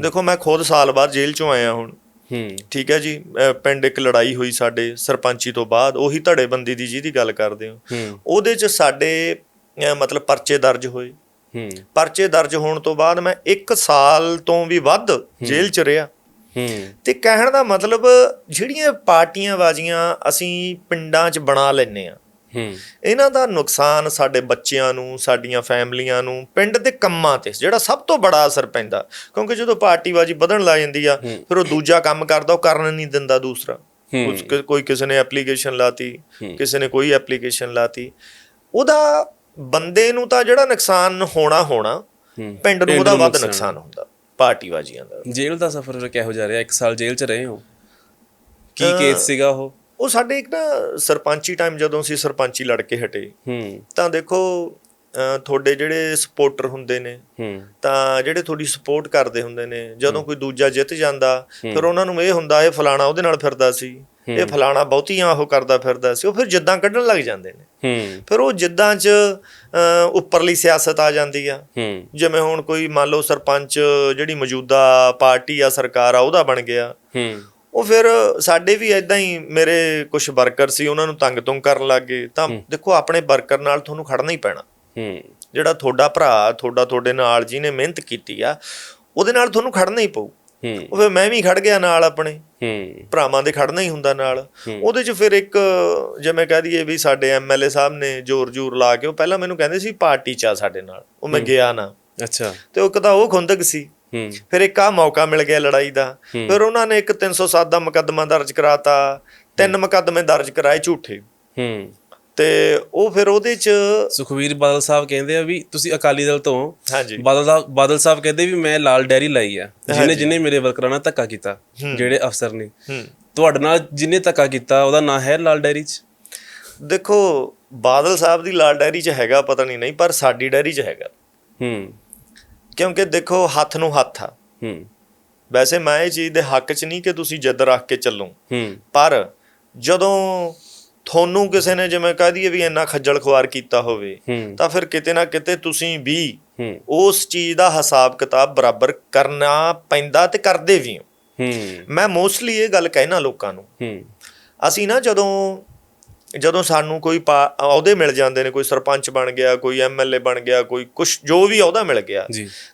ਦੇਖੋ ਮੈਂ ਖੁਦ ਸਾਲ ਬਾਅਦ ਜੇਲ੍ਹ ਚੋਂ ਆਇਆ ਹੁਣ। ਹੂੰ। ਠੀਕ ਹੈ ਜੀ? ਪਿੰਡ ਇੱਕ ਲੜਾਈ ਹੋਈ ਸਾਡੇ ਸਰਪੰਚੀ ਤੋਂ ਬਾਅਦ ਉਹੀ ਧੜੇਬੰਦੀ ਦੀ ਜਿਹਦੀ ਗੱਲ ਕਰਦੇ ਹੋ। ਉਹਦੇ 'ਚ ਸਾਡੇ ਮਤਲਬ ਪਰਚੇ ਦਰਜ ਹੋਏ। ਹੂੰ। ਪਰਚੇ ਦਰਜ ਹੋਣ ਤੋਂ ਬਾਅਦ ਮੈਂ 1 ਸਾਲ ਤੋਂ ਵੀ ਵੱਧ ਜੇਲ੍ਹ 'ਚ ਰਿਹਾ। ਹੂੰ। ਤੇ ਕਹਿਣ ਦਾ ਮਤਲਬ ਜਿਹੜੀਆਂ ਪਾਰਟੀਆਂ ਬਾਜ਼ੀਆਂ ਅਸੀਂ ਪਿੰਡਾਂ 'ਚ ਬਣਾ ਲੈਨੇ ਆ ਹੂੰ। ਇਹਨਾਂ ਦਾ ਨੁਕਸਾਨ ਸਾਡੇ ਬੱਚਿਆਂ ਨੂੰ ਸਾਡੀਆਂ ਫੈਮਲੀਆਂ ਨੂੰ ਪਿੰਡ ਦੇ ਕੰਮਾਂ ਤੇ ਜਿਹੜਾ ਸਭ ਤੋਂ ਬੜਾ ਅਸਰ ਪੈਂਦਾ। ਕਿਉਂਕਿ ਜਦੋਂ ਪਾਰਟੀਬਾਜ਼ੀ ਵਧਣ ਲੱਗ ਜਾਂਦੀ ਆ ਫਿਰ ਉਹ ਦੂਜਾ ਕੰਮ ਕਰਦਾ ਉਹ ਕਰਨ ਨਹੀਂ ਦਿੰਦਾ ਦੂਸਰਾ। ਕੋਈ ਕਿਸੇ ਨੇ ਐਪਲੀਕੇਸ਼ਨ ਲਾਤੀ। ਕਿਸੇ ਨੇ ਕੋਈ ਐਪਲੀਕੇਸ਼ਨ ਲਾਤੀ। ਉਹਦਾ ਬੰਦੇ ਨੂੰ ਤਾਂ ਜਿਹੜਾ ਨੁਕਸਾਨ ਹੋਣਾ ਹੋਣਾ ਪਿੰਡ ਨੂੰ ਉਹਦਾ ਵੱਧ ਨੁਕਸਾਨ। ਹੁੰਦਾ ਪਾਰਟੀਬਾਜ਼ੀਆਂ ਦਾ। ਜੇਲ੍ਹ ਦਾ ਸਫ਼ਰ ਫਿਰ ਕਿਹੋ ਜਾ ਰਿਹਾ? ਇੱਕ ਸਾਲ ਜੇਲ੍ਹ 'ਚ ਰਹੇ ਹੋ? ਕੀ ਕੇਸ ਸੀਗਾ ਉਹ? ਉਹ ਸਾਡੇ ਇੱਕ ਨਾ ਸਰਪੰਚੀ ਟਾਈਮ ਜਦੋਂ ਅਸੀਂ ਸਰਪੰਚੀ ਲੜ ਕੇ ਹਟੇ ਹੂੰ। ਤਾਂ ਦੇਖੋ ਤੁਹਾਡੇ ਜਿਹੜੇ ਸਪੋਰਟਰ ਹੁੰਦੇ ਨੇ ਹੂੰ। ਤਾਂ ਜਿਹੜੇ ਤੁਹਾਡੀ ਸਪੋਰਟ ਕਰਦੇ ਹੁੰਦੇ ਨੇ ਜਦੋਂ ਕੋਈ ਦੂਜਾ ਜਿੱਤ ਜਾਂਦਾ ਫਿਰ ਉਹਨਾਂ ਨੂੰ ਇਹ ਹੁੰਦਾ ਇਹ ਫਲਾਣਾ ਉਹਦੇ ਨਾਲ ਫਿਰਦਾ ਸੀ ਇਹ ਫਲਾਣਾ ਬਹੁਤੀਆਂ ਉਹ ਕਰਦਾ ਫਿਰਦਾ ਸੀ ਉਹ ਫਿਰ ਜਿੱਦਾਂ ਕੱਢਣ ਲੱਗ ਜਾਂਦੇ ਨੇ। ਹੂੰ। ਫਿਰ ਉਹ ਜਿੱਦਾਂ 'ਚ ਉੱਪਰਲੀ ਸਿਆਸਤ ਆ ਜਾਂਦੀ ਆ। ਹੂੰ। ਜਿਵੇਂ ਹੁਣ ਕੋਈ ਮੰਨ ਲਓ ਸਰਪੰਚ ਜਿਹੜੀ ਮੌਜੂਦਾ ਪਾਰਟੀ ਆ ਸਰਕਾਰ ਆ ਉਹਦਾ ਬਣ ਗਿਆ। ਹੂੰ। ਉਹ ਫਿਰ ਸਾਡੇ ਵੀ ਇਦਾਂ ਹੀ ਮੇਰੇ ਕੁਝ ਵਰਕਰ ਸੀ ਉਹਨਾਂ ਨੂੰ ਤੰਗ ਤੁੰਗ ਕਰਨ ਲੱਗੇ ਤਾਂ ਦੇਖੋ ਆਪਣੇ ਵਰਕਰ ਨਾਲ ਤੁਹਾਨੂੰ ਖੜਨਾ ਹੀ ਪੈਣਾ। ਹੂੰ। ਜਿਹੜਾ ਤੁਹਾਡਾ ਭਰਾ ਤੁਹਾਡਾ ਤੁਹਾਡੇ ਨਾਲ ਜਿਹਨੇ ਮਿਹਨਤ ਕੀਤੀ ਆ ਉਹਦੇ ਨਾਲ ਤੁਹਾਨੂੰ ਖੜਨਾ ਹੀ ਪਊ। ਹੂੰ। ਉਹ ਫਿਰ ਮੈਂ ਵੀ ਖੜ ਗਿਆ ਨਾਲ ਆਪਣੇ। ਹੂੰ। ਭਰਾਵਾਂ ਦੇ ਖੜਨਾ ਹੀ ਹੁੰਦਾ ਨਾਲ। ਉਹਦੇ 'ਚ ਫਿਰ ਇੱਕ ਜਿਵੇਂ ਕਹਿ ਦਈਏ ਵੀ ਸਾਡੇ ਐਮਐਲਏ ਸਾਹਿਬ ਨੇ ਜ਼ੋਰ ਜ਼ੋਰ ਲਾ ਕੇ ਉਹ ਪਹਿਲਾਂ ਮੈਨੂੰ ਕਹਿੰਦੇ ਸੀ ਪਾਰਟੀ 'ਚ ਆ ਸਾਡੇ ਨਾਲ। ਉਹ ਮੈਂ ਗਿਆ ਨਾ। ਅੱਛਾ। ਤੇ ਉਹ ਕਦਾ ਉਹ ਖੁੰਦਕ ਸੀ। ਫਿਰ ਇੱਕ ਆ ਮੌਕਾ ਮਿਲ ਗਿਆ ਲੜਾਈ ਦਾ। ਫਿਰ ਉਹਨਾਂ ਨੇ ਇੱਕ 307 ਦਾ ਮੁਕੱਦਮਾ ਦਰਜ ਕਰਾਤਾ। ਤਿੰਨ ਮੁਕੱਦਮੇ ਦਰਜ ਕਰਾਏ ਝੂਠੇ। ਹੂੰ। ਤੇ ਉਹ ਫਿਰ ਉਹਦੇ 'ਚ ਸੁਖਵੀਰ ਬਾਦਲ ਸਾਹਿਬ ਕਹਿੰਦੇ ਆ ਵੀ ਤੁਸੀਂ ਅਕਾਲੀ ਦਲ ਤੋਂ ਹਾਂਜੀ। ਬਾਦਲ ਦਾ ਬਾਦਲ ਸਾਹਿਬ ਕਹਿੰਦੇ ਵੀ ਮੈਂ ਲਾਲ ਡੈਰੀ ਲਾਈ ਆ। ਜਿਹਨੇ ਜਿਹਨੇ ਮੇਰੇ ਵਰਕਰਾਂ ਨਾਲ ਧੱਕਾ ਕੀਤਾ ਜਿਹੜੇ ਅਫਸਰ ਨੇ। ਹੂੰ। ਤੁਹਾਡੇ ਨਾਲ ਜਿਹਨੇ ਧੱਕਾ ਕੀਤਾ ਉਹਦਾ ਨਾਂ ਹੈ ਲਾਲ ਡੈਰੀ 'ਚ? ਦੇਖੋ ਬਾਦਲ ਸਾਹਿਬ ਦੀ ਲਾਲ ਡਾਇਰੀ 'ਚ ਹੈਗਾ ਪਤਾ ਨਹੀਂ ਨਹੀਂ ਪਰ ਸਾਡੀ ਡਾਇਰੀ 'ਚ ਹੈਗਾ। ਹੂੰ। ਕਿਉਂਕਿ ਦੇਖੋ ਹੱਥ ਨੂੰ ਹੱਥ ਆ। ਹੂੰ। ਵੈਸੇ ਮੈਂ ਇਹ ਚੀਜ਼ ਦੇ ਹੱਕ 'ਚ ਨਹੀਂ ਕਿ ਤੁਸੀਂ ਜਿੱਦ ਰੱਖ ਕੇ ਚੱਲੋ। ਹੂੰ। ਪਰ ਜਦੋਂ ਤੁਹਾਨੂੰ ਕਿਸੇ ਨੇ ਜਿਵੇਂ ਕਹਿ ਦਈਏ ਵੀ ਇੰਨਾ ਖੱਜਲ ਖੁਆਰ ਕੀਤਾ ਹੋਵੇ ਤਾਂ ਫਿਰ ਕਿਤੇ ਨਾ ਕਿਤੇ ਤੁਸੀਂ ਵੀ ਉਸ ਚੀਜ਼ ਦਾ ਹਿਸਾਬ ਕਿਤਾਬ ਬਰਾਬਰ ਕਰਨਾ ਪੈਂਦਾ ਤੇ ਕਰਦੇ ਵੀ ਹੋ। ਹੂੰ। ਮੈਂ ਮੋਸਟਲੀ ਇਹ ਗੱਲ ਕਹਿਣਾ ਲੋਕਾਂ ਨੂੰ। ਹੂੰ। ਅਸੀਂ ਨਾ ਜਦੋਂ ਜਦੋਂ ਸਾਨੂੰ ਕੋਈ ਅਹੁਦੇ ਮਿਲ ਜਾਂਦੇ ਨੇ ਕੋਈ ਸਰਪੰਚ ਬਣ ਗਿਆ ਕੋਈ ਐਮਐਲਏ ਬਣ ਗਿਆ ਕੋਈ ਕੁਛ ਜੋ ਵੀ ਅਹੁਦਾ ਮਿਲ ਗਿਆ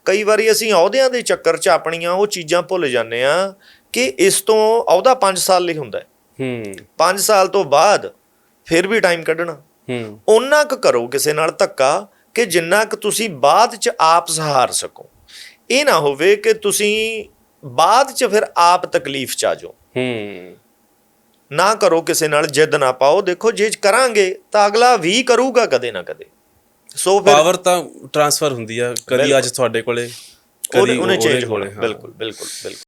ਕਈ ਵਾਰੀ ਅਸੀਂ ਅਹੁਦਿਆਂ ਦੇ ਚੱਕਰ 'ਚ ਆਪਣੀਆਂ ਉਹ ਚੀਜ਼ਾਂ ਭੁੱਲ ਜਾਂਦੇ ਆ ਕਿ ਇਸ ਤੋਂ ਅਹੁਦਾ 5 ਸਾਲ ਲਈ ਹੁੰਦਾ ਹੈ। ਹੂੰ। 5 ਸਾਲ ਤੋਂ ਬਾਅਦ ਫਿਰ ਵੀ ਟਾਈਮ ਕੱਢਣਾ। ਹੂੰ। ਉਹਨਾਂ ਕੁ ਕਰੋ ਕਿਸੇ ਨਾਲ ਧੱਕਾ ਕਿ ਜਿੰਨਾ ਕੁ ਤੁਸੀਂ ਬਾਅਦ 'ਚ ਆਪ ਸਹਾਰ ਸਕੋ। ਇਹ ਨਾ ਹੋਵੇ ਕਿ ਤੁਸੀਂ ਬਾਅਦ 'ਚ ਫਿਰ ਆਪ ਤਕਲੀਫ 'ਚ ਆ ਜਾਓ। ਹੂੰ। ਨਾ ਕਰੋ ਕਿਸੇ ਨਾਲ ਜਿੱਦ ਨਾ ਪਾਓ। ਦੇਖੋ ਜੇ ਕਰਾਂਗੇ ਤਾਂ ਅਗਲਾ ਵੀ ਕਰੂਗਾ ਕਦੇ ਨਾ ਕਦੇ। ਸੋ ਫਿਰ ਪਾਵਰ ਤਾਂ ਟਰਾਂਸਫਰ ਹੁੰਦੀ ਆ। ਕਦੀ ਅੱਜ ਤੁਹਾਡੇ ਕੋਲੇ ਕਦੀ ਉਹਨੇ ਚੇਂਜ ਹੋਣਾ। ਬਿਲਕੁਲ ਬਿਲਕੁਲ ਬਿਲਕੁਲ।